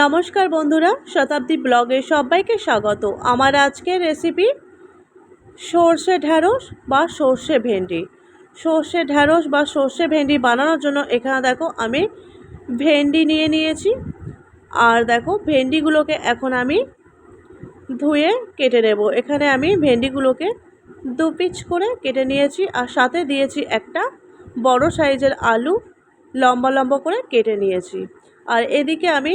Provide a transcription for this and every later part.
নমস্কার বন্ধুরা, শতাব্দী ব্লগে সবাইকে স্বাগত। আমার আজকের রেসিপি সর্ষে ঢ্যাঁড়স বা সর্ষে ভেন্ডি। সর্ষে ঢ্যাঁড়স বা সর্ষে ভেন্ডি বানানোর জন্য এখানে দেখো আমি ভেন্ডি নিয়ে নিয়েছি। আর দেখো ভেন্ডিগুলোকে এখন আমি ধুয়ে কেটে নেব। এখানে আমি ভেন্ডিগুলোকে দু পিচ করে কেটে নিয়েছি আর সাথে দিয়েছি একটা বড় সাইজের আলু লম্বা লম্বা করে কেটে নিয়েছি। আর এদিকে আমি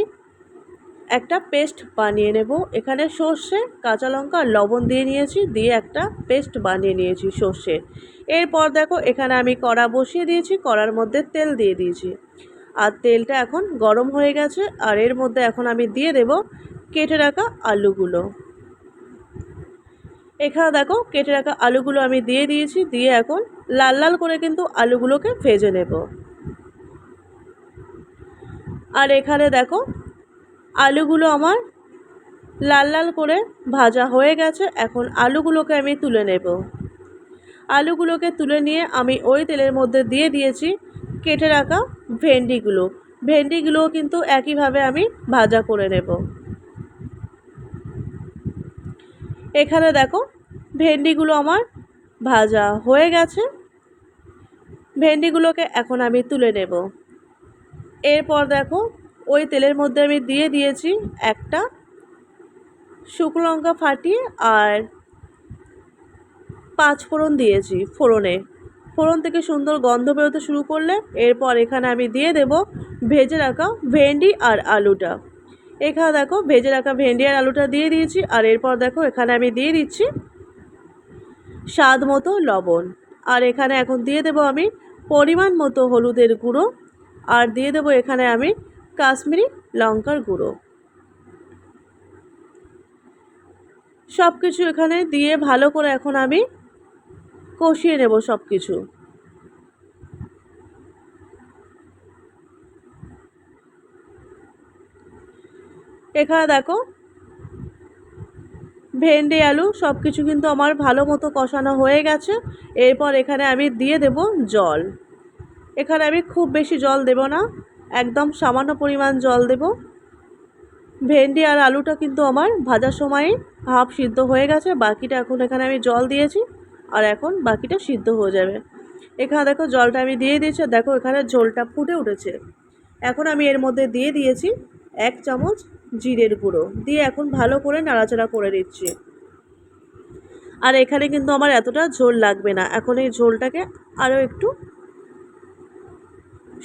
একটা পেস্ট বানিয়ে নেব। এখানে সর্ষে, কাঁচা লঙ্কা, লবণ দিয়ে নিয়েছি, দিয়ে একটা পেস্ট বানিয়ে নিয়েছি সর্ষে। এরপর দেখো, এখানে আমি কড়া বসিয়ে দিয়েছি, কড়ার মধ্যে তেল দিয়ে দিয়েছি। আর তেলটা এখন গরম হয়ে গেছে, আর এর মধ্যে এখন আমি দিয়ে দেব কেটে রাখা আলুগুলো। এখানে দেখো, কেটে রাখা আলুগুলো আমি দিয়ে দিয়েছি, দিয়ে এখন লাল লাল করে কিন্তু আলুগুলোকে ভেজে নেব। আর এখানে দেখো আলুগুলো আমার লাল লাল করে ভাজা হয়ে গেছে। এখন আলুগুলোকে আমি তুলে নেব। আলুগুলোকে তুলে নিয়ে আমি ওই তেলের মধ্যে দিয়ে দিয়েছি কেটে রাখা ভেন্ডিগুলো। ভেন্ডিগুলোও কিন্তু একইভাবে আমি ভাজা করে নেব। এখানে দেখো ভেন্ডিগুলো আমার ভাজা হয়ে গেছে। ভেন্ডিগুলোকে এখন আমি তুলে নেব। এরপর দেখো ওই তেলের মধ্যে আমি দিয়ে দিয়েছি একটা শুকনো লঙ্কা ফাটিয়ে আর পাঁচ ফোড়ন দিয়েছি ফোড়নে। ফোড়ন থেকে সুন্দর গন্ধ বেরোতে শুরু করলে এরপর এখানে আমি দিয়ে দেব ভেজে রাখা ভেন্ডি আর আলুটা। এখানে দেখো ভেজে রাখা ভেন্ডি আর আলুটা দিয়ে দিয়েছি আর এরপর দেখো এখানে আমি দিয়ে দিচ্ছি স্বাদ মতো লবণ। আর এখানে এখন দিয়ে দেব আমি পরিমাণ মতো হলুদের গুঁড়ো। আর দিয়ে দেবো এখানে আমি কাশ্মীরি লঙ্কার গুঁড়ো। সব কিছু এখানে দিয়ে ভালো করে এখন আমি কষিয়ে নেব সব কিছু এখানে দেখো, ভেন্ডি, আলু সব কিছু কিন্তু আমার ভালো মতো কষানো হয়ে গেছে। এরপর এখানে আমি দিয়ে দেব জল। এখানে আমি খুব বেশি জল দেব না। একদম সামান্য পরিমাণ জল দেব। ভেন্ডি আর আলুটা কিন্তু আমার ভাজার সময় হাফ সিদ্ধ হয়ে গেছে, বাকিটা এখন এখানে আমি জল দিয়েছি আর এখন বাকিটা সিদ্ধ হয়ে যাবে। এখানে দেখো জলটা আমি দিয়ে দিয়েছি দেখো এখানে ঝোলটা ফুটে উঠেছে। এখন আমি এর মধ্যে দিয়ে দিয়েছি এক চামচ জিরের গুঁড়ো, দিয়ে এখন ভালো করে নাড়াচাড়া করে দিচ্ছি আর এখানে কিন্তু আমার এতটা ঝোল লাগবে না, এখন এই ঝোলটাকে আরও একটু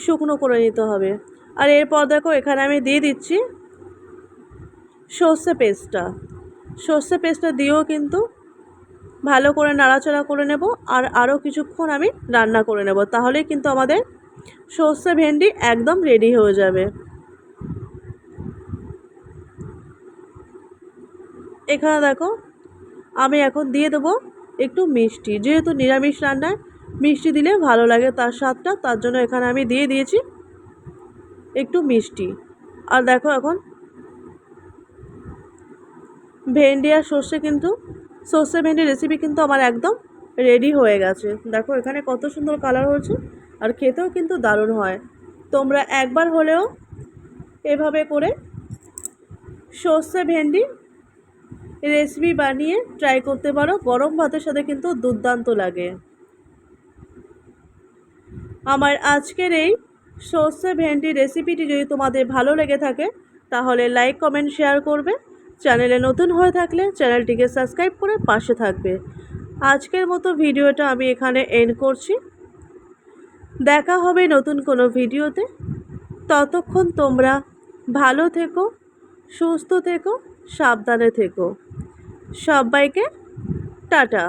শুকনো করে নিতে হবে। আর এরপর দেখো, এখানে আমি দিয়ে দিচ্ছি সর্ষে পেস্টটা। সর্ষে পেস্টটা দিয়েও কিন্তু ভালো করে নাড়াচাড়া করে নেব আর আরও কিছুক্ষণ আমি রান্না করে নেব। তাহলেই কিন্তু আমাদের সর্ষে ভেন্ডি একদম রেডি হয়ে যাবে। এখানে দেখো, আমি এখন দিয়ে দেবো একটু মিষ্টি। যেহেতু নিরামিষ রান্নায় মিষ্টি দিলে ভালো লাগে তার স্বাদটা, তার জন্য এখানে আমি দিয়ে দিয়েছি একটু মিষ্টি। আর দেখো এখন ভেন্ডি আর সর্ষে কিন্তু, সর্ষে ভেন্ডি রেসিপি কিন্তু আমার একদম রেডি হয়ে গেছে। দেখো এখানে কত সুন্দর কালার হয়েছে আর খেতেও কিন্তু দারুণ হয়। তোমরা একবার হলেও এভাবে করে সর্ষে ভেন্ডি রেসিপি বানিয়ে ট্রাই করতে পারো। গরম ভাতের সাথে কিন্তু দুর্দান্ত লাগে। আমার আজকের এই সর্ষে ভেন্ডি রেসিপিটি যদি তোমাদের ভালো লেগে থাকে, তাহলে লাইক কমেন্ট শেয়ার করবে। চ্যানেলে নতুন হয়ে থাকলে চ্যানেলটিকে সাবস্ক্রাইব করে পাশে থাকবে। আজকের মতো ভিডিওটা আমি এখানে এন্ড করছি। দেখা হবে নতুন কোনো ভিডিওতে। ততক্ষণ তোমরা ভালো থেকো, সুস্থ থেকো, সাবধানে থেকো। সবাইকে টাটা।